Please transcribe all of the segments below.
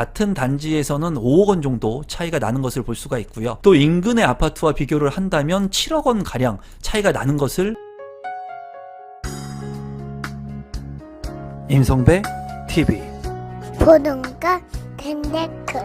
같은 단지에서는 5억 원 정도 차이가 나는 것을 볼 수가 있고요. 또 인근의 아파트와 비교를 한다면 7억 원 가량 차이가 나는 것을 임성배 TV 보동과 텐데크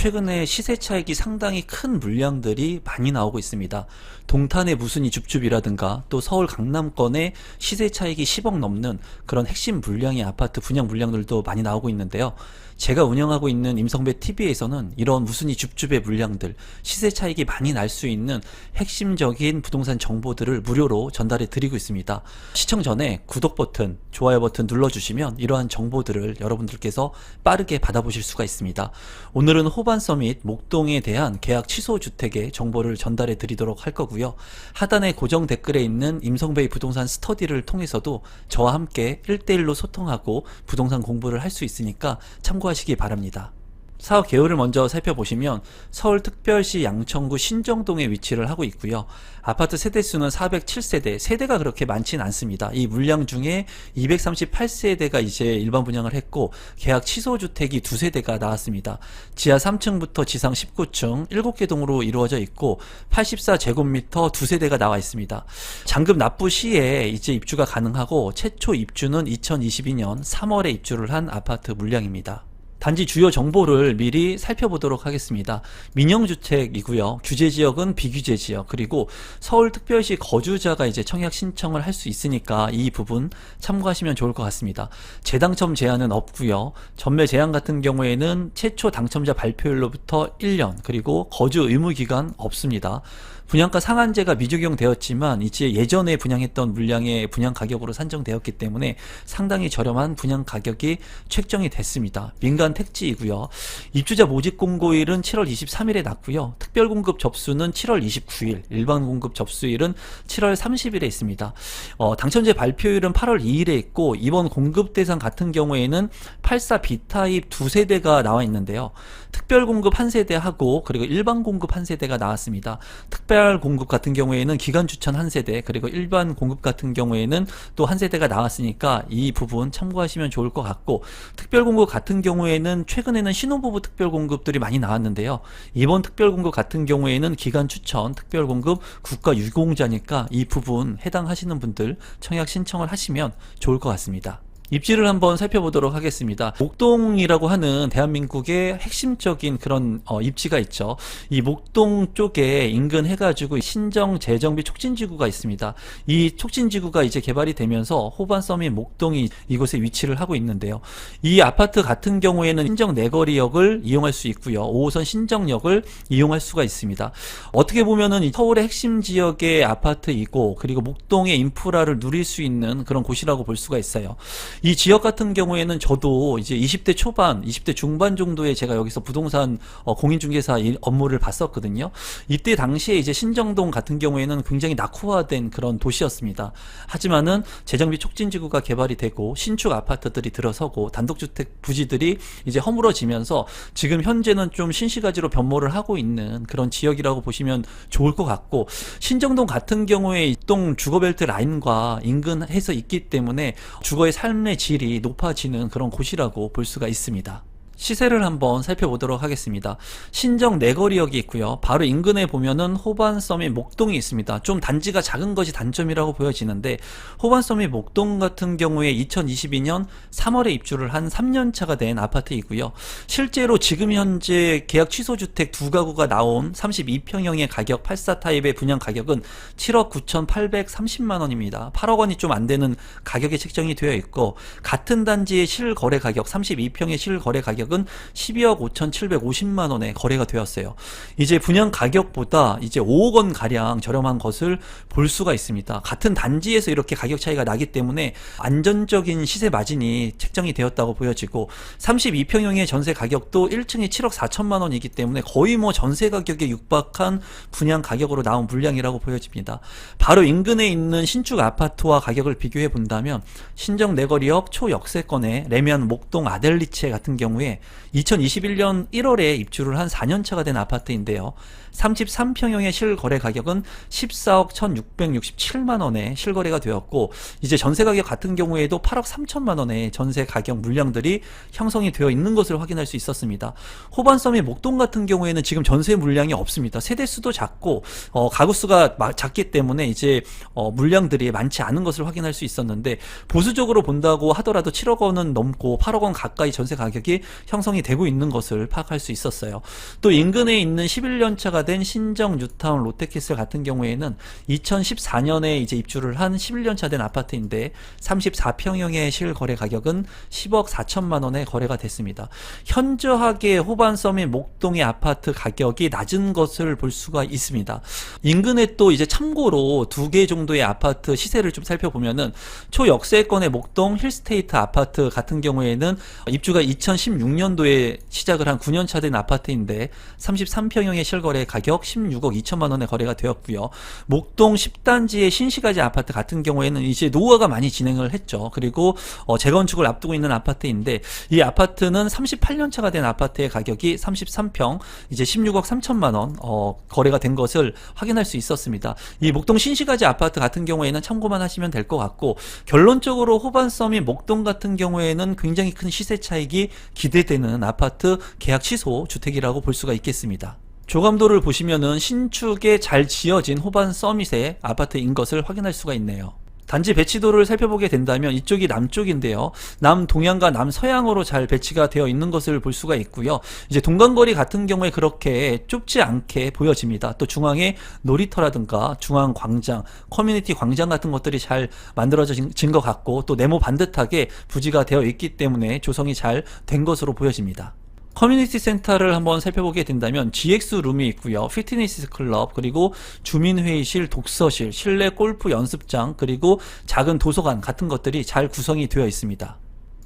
최근에 시세 차익이 상당히 큰 물량들이 많이 나오고 있습니다. 동탄의 무순이 줍줍이라든가 또 서울 강남권의 시세 차익이 10억 넘는 그런 핵심 물량의 아파트 분양 물량들도 많이 나오고 있는데요. 제가 운영하고 있는 임성배 TV에서는 이런 무순이 줍줍의 물량들, 시세 차익이 많이 날 수 있는 핵심적인 부동산 정보들을 무료로 전달해 드리고 있습니다. 시청 전에 구독 버튼, 좋아요 버튼 눌러주시면 이러한 정보들을 여러분들께서 빠르게 받아보실 수가 있습니다. 오늘은 호반 서밋 목동에 대한 계약 취소 주택의 정보를 전달해 드리도록 할 거고요. 하단에 고정 댓글에 있는 임성배의 부동산 스터디를 통해서도 저와 함께 1대1로 소통하고 부동산 공부를 할 수 있으니까 참고 하시기 바랍니다. 사업 개요를 먼저 살펴보시면 서울특별시 양천구 신정동에 위치를 하고 있고요. 아파트 세대수는 407세대, 세대가 그렇게 많진 않습니다. 이 물량 중에 238세대가 이제 일반 분양을 했고 계약 취소 주택이 두 세대가 나왔습니다. 지하 3층부터 지상 19층 7개 동으로 이루어져 있고 84제곱미터 두 세대가 나와 있습니다. 잔금 납부 시에 이제 입주가 가능하고 최초 입주는 2022년 3월에 입주를 한 아파트 물량입니다. 단지 주요 정보를 미리 살펴보도록 하겠습니다. 민영주택이고요. 규제 지역은 비규제 지역 그리고 서울특별시 거주자가 이제 청약 신청을 할 수 있으니까 이 부분 참고하시면 좋을 것 같습니다. 재당첨 제한은 없고요. 전매 제한 같은 경우에는 최초 당첨자 발표일로부터 1년 그리고 거주 의무 기간 없습니다. 분양가 상한제가 미적용되었지만 이제 예전에 분양했던 물량의 분양 가격으로 산정되었기 때문에 상당히 저렴한 분양 가격이 책정이 됐습니다. 민간 택지이고요. 입주자 모집 공고일은 7월 23일에 났고요. 특별 공급 접수는 7월 29일, 일반 공급 접수일은 7월 30일에 있습니다. 어, 당첨자 발표일은 8월 2일에 있고 이번 공급 대상 같은 경우에는 84 B타입 두 세대가 나와 있는데요. 특별 공급 한 세대하고 그리고 일반 공급 한 세대가 나왔습니다. 특별 공급 같은 경우에는 기간 추천 한 세대 그리고 일반 공급 같은 경우에는 또 한 세대가 나왔으니까 이 부분 참고하시면 좋을 것 같고 특별 공급 같은 경우에는 최근에는 신혼부부 특별 공급들이 많이 나왔는데요. 이번 특별 공급 같은 경우에는 기간 추천 특별 공급 국가 유공자니까 이 부분 해당하시는 분들 청약 신청을 하시면 좋을 것 같습니다. 입지를 한번 살펴보도록 하겠습니다. 목동이라고 하는 대한민국의 핵심적인 그런 어, 입지가 있죠. 이 목동 쪽에 인근 해가지고 신정 재정비 촉진지구가 있습니다. 이 촉진지구가 이제 개발이 되면서 호반 서밋 목동이 이곳에 위치를 하고 있는데요. 이 아파트 같은 경우에는 신정 내거리역을 이용할 수 있고요. 5호선 신정역을 이용할 수가 있습니다. 어떻게 보면은 이 서울의 핵심 지역의 아파트이고 그리고 목동의 인프라를 누릴 수 있는 그런 곳이라고 볼 수가 있어요. 이 지역 같은 경우에는 저도 이제 20대 초반, 20대 중반 정도에 제가 여기서 부동산 어, 공인중개사 일- 업무를 봤었거든요. 이때 당시에 이제 신정동 같은 경우에는 굉장히 낙후화된 그런 도시였습니다. 하지만은 재정비 촉진지구가 개발이 되고 신축 아파트들이 들어서고 단독주택 부지들이 이제 허물어지면서 지금 현재는 좀 신시가지로 변모를 하고 있는 그런 지역이라고 보시면 좋을 것 같고 신정동 같은 경우에 이동 주거벨트 라인과 인근해서 있기 때문에 주거의 삶의 질이 높아지는 그런 곳이라고 볼 수가 있습니다. 시세를 한번 살펴보도록 하겠습니다. 신정 내거리역이 있고요. 바로 인근에 보면은 호반섬의 목동이 있습니다. 좀 단지가 작은 것이 단점이라고 보여지는데 호반섬의 목동 같은 경우에 2022년 3월에 입주를 한 3년 차가 된 아파트이고요. 실제로 지금 현재 계약 취소 주택 두 가구가 나온 32평형의 가격 84 타입의 분양 가격은 7억 9,830만 원입니다. 8억 원이 좀 안 되는 가격에 책정이 되어 있고 같은 단지의 실거래 가격 32평의 실거래 가격 은 12억 5,750만 원에 거래가 되었어요. 이제 분양 가격보다 이제 5억 원 가량 저렴한 것을 볼 수가 있습니다. 같은 단지에서 이렇게 가격 차이가 나기 때문에 안전적인 시세 마진이 책정이 되었다고 보여지고 32평형의 전세 가격도 1층이 7억 4천만 원이기 때문에 거의 뭐 전세 가격에 육박한 분양 가격으로 나온 물량이라고 보여집니다. 바로 인근에 있는 신축 아파트와 가격을 비교해 본다면 신정 내거리역 초역세권의 레면 목동 아델리체 같은 경우에 2021년 1월에 입주를 한 4년차가 된 아파트인데요. 33평형의 실거래 가격은 14억 1,667만 원에 실거래가 되었고 이제 전세 가격 같은 경우에도 8억 3천만 원의 전세 가격 물량들이 형성이 되어 있는 것을 확인할 수 있었습니다. 호반섬의 목동 같은 경우에는 지금 전세 물량이 없습니다. 세대 수도 작고 어, 가구 수가 마- 작기 때문에 이제 어, 물량들이 많지 않은 것을 확인할 수 있었는데 보수적으로 본다고 하더라도 7억 원은 넘고 8억 원 가까이 전세 가격이 형성이 되고 있는 것을 파악할 수 있었어요. 또 인근에 있는 11년차가 된 신정 뉴타운 롯데캐슬 같은 경우에는 2014년에 이제 입주를 한 11년차 된 아파트인데 34평형의 실거래 가격은 10억 4천만 원에 거래가 됐습니다. 현저하게 호반섬 및 목동의 아파트 가격이 낮은 것을 볼 수가 있습니다. 인근에 또 이제 참고로 두 개 정도의 아파트 시세를 좀 살펴보면은 초역세권의 목동 힐스테이트 아파트 같은 경우에는 입주가 2016년 도에 시작을 한 9년차 된 아파트인데 33평형의 실거래 가격 16억 2천만 원에 거래가 되었고요. 목동 10단지의 신시가지 아파트 같은 경우에는 이제 노후화가 많이 진행을 했죠. 그리고 어, 재건축을 앞두고 있는 아파트인데 이 아파트는 38년차가 된 아파트의 가격이 33평 이제 16억 3천만 원 어, 거래가 된 것을 확인할 수 있었습니다. 이 목동 신시가지 아파트 같은 경우에는 참고만 하시면 될 것 같고 결론적으로 호반섬이 목동 같은 경우에는 굉장히 큰 시세 차익이 기대 되는 아파트 계약 취소 주택이라고 볼 수가 있겠습니다. 조감도를 보시면은 신축에 잘 지어진 호반 서밋의 아파트인 것을 확인할 수가 있네요. 단지 배치도를 살펴보게 된다면 이쪽이 남쪽인데요. 남동향과 남서향으로 잘 배치가 되어 있는 것을 볼 수가 있고요. 이제 동간거리 같은 경우에 그렇게 좁지 않게 보여집니다. 또 중앙에 놀이터라든가 중앙 광장, 커뮤니티 광장 같은 것들이 잘 만들어진 것 같고 또 네모 반듯하게 부지가 되어 있기 때문에 조성이 잘 된 것으로 보여집니다. 커뮤니티 센터를 한번 살펴보게 된다면 GX 룸이 있고요. 피트니스 클럽, 그리고 주민회의실, 독서실, 실내 골프 연습장, 그리고 작은 도서관 같은 것들이 잘 구성이 되어 있습니다.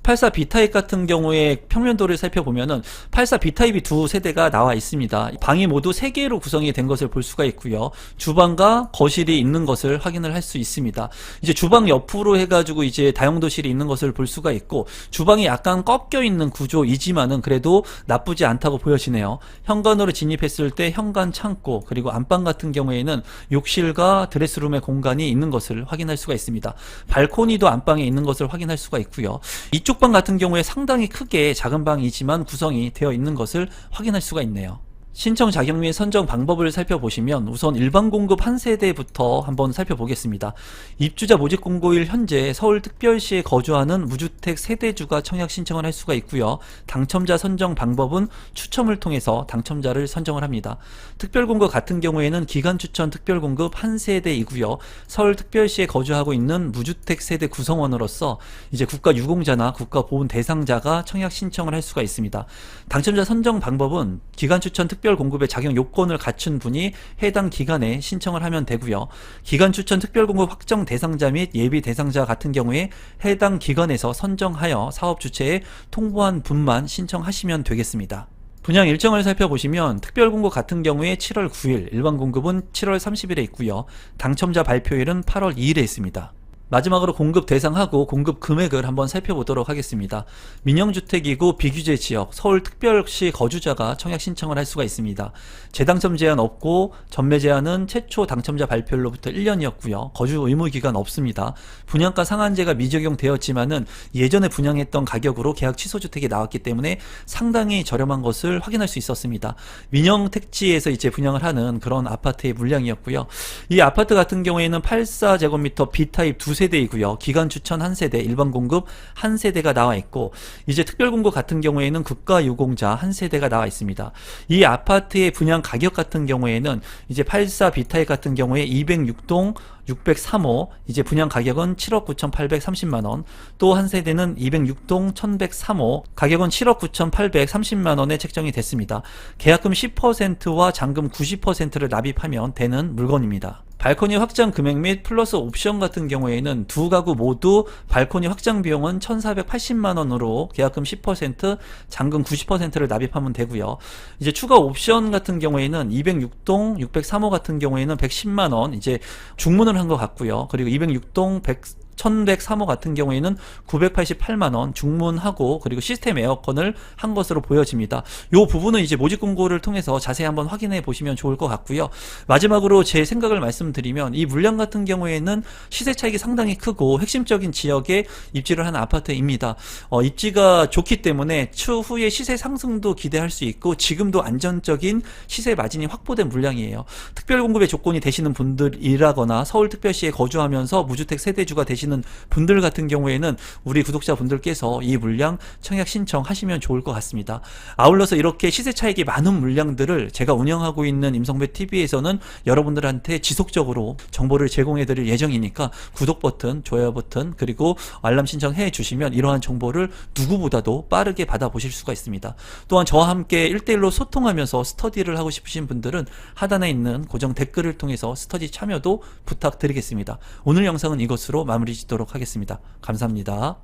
84 B타입 같은 경우에 평면도를 살펴보면은 84 B타입이 두 세대가 나와 있습니다. 방이 모두 3개로 구성이 된 것을 볼 수가 있고요. 주방과 거실이 있는 것을 확인을 할 수 있습니다. 이제 주방 옆으로 해가지고 이제 다용도실이 있는 것을 볼 수가 있고 주방이 약간 꺾여 있는 구조이지만은 그래도 나쁘지 않다고 보여지네요. 현관으로 진입했을 때 현관 창고 그리고 안방 같은 경우에는 욕실과 드레스룸의 공간이 있는 것을 확인할 수가 있습니다. 발코니도 안방에 있는 것을 확인할 수가 있고요. 이쪽 방 같은 경우에 상당히 크게 작은 방이지만 구성이 되어 있는 것을 확인할 수가 있네요. 신청 자격 및 선정 방법을 살펴보시면 우선 일반 공급 한 세대부터 한번 살펴보겠습니다. 입주자 모집 공고일 현재 서울특별시에 거주하는 무주택 세대주가 청약 신청을 할 수가 있고요. 당첨자 선정 방법은 추첨을 통해서 당첨자를 선정을 합니다. 특별공급 같은 경우에는 기간 추천 특별공급 한 세대이고요. 서울특별시에 거주하고 있는 무주택 세대 구성원으로서 이제 국가 유공자나 국가 보훈 대상자가 청약 신청을 할 수가 있습니다. 당첨자 선정 방법은 기간 추천 특별 공급의 자격 요건을 갖춘 분이 해당 기간에 신청을 하면 되고요. 기간 추천 특별 공급 확정 대상자 및 예비 대상자 같은 경우에 해당 기관에서 선정하여 사업 주체에 통보한 분만 신청하시면 되겠습니다. 분양 일정을 살펴보시면 특별 공급 같은 경우에 7월 9일, 일반 공급은 7월 30일에 있고요. 당첨자 발표일은 8월 2일에 있습니다. 마지막으로 공급 대상하고 공급 금액을 한번 살펴보도록 하겠습니다. 민영주택이고 비규제 지역, 서울특별시 거주자가 청약 신청을 할 수가 있습니다. 재당첨 제한 없고 전매 제한은 최초 당첨자 발표로부터 1년이었고요. 거주 의무 기간 없습니다. 분양가 상한제가 미적용되었지만은 예전에 분양했던 가격으로 계약 취소 주택이 나왔기 때문에 상당히 저렴한 것을 확인할 수 있었습니다. 민영 택지에서 이제 분양을 하는 그런 아파트의 물량이었고요. 이 아파트 같은 경우에는 84제곱미터 B타입 두 세대이고요. 기간 추천 한 세대, 일반 공급 한 세대가 나와 있고 이제 특별 공급 같은 경우에는 국가 유공자 한 세대가 나와 있습니다. 이 아파트의 분양 가격 같은 경우에는 이제 84 B타입 같은 경우에 206동 603호 이제 분양 가격은 7억 9,830만 원. 또 한 세대는 206동 1,103호 가격은 7억 9,830만 원에 책정이 됐습니다. 계약금 10%와 잔금 90%를 납입하면 되는 물건입니다. 발코니 확장 금액 및 플러스 옵션 같은 경우에는 두 가구 모두 발코니 확장 비용은 1,480만 원으로 계약금 10%, 잔금 90%를 납입하면 되고요. 이제 추가 옵션 같은 경우에는 206동 603호 같은 경우에는 110만 원 이제 중문을 한 것 같고요. 그리고 206동 100 1103호 같은 경우에는 988만원 중문하고 그리고 시스템 에어컨을 한 것으로 보여집니다. 요 부분은 이제 모집 공고를 통해서 자세히 한번 확인해 보시면 좋을 것 같고요. 마지막으로 제 생각을 말씀드리면 이 물량 같은 경우에는 시세 차익이 상당히 크고 핵심적인 지역에 입지를 한 아파트입니다. 어, 입지가 좋기 때문에 추후에 시세 상승도 기대할 수 있고 지금도 안전적인 시세 마진이 확보된 물량이에요. 특별 공급의 조건이 되시는 분들이라거나 서울특별시에 거주하면서 무주택 세대주가 되시는 분들 같은 경우에는 우리 구독자분들께서 이 물량 청약 신청하시면 좋을 것 같습니다. 아울러서 이렇게 시세 차익이 많은 물량들을 제가 운영하고 있는 임성배 TV에서는 여러분들한테 지속적으로 정보를 제공해 드릴 예정이니까 구독 버튼, 좋아요 버튼, 그리고 알람 신청해 주시면 이러한 정보를 누구보다도 빠르게 받아보실 수가 있습니다. 또한 저와 함께 1대1로 소통하면서 스터디를 하고 싶으신 분들은 하단에 있는 고정 댓글을 통해서 스터디 참여도 부탁드리겠습니다. 오늘 영상은 이것으로 마무리 짓도록 하겠습니다. 감사합니다.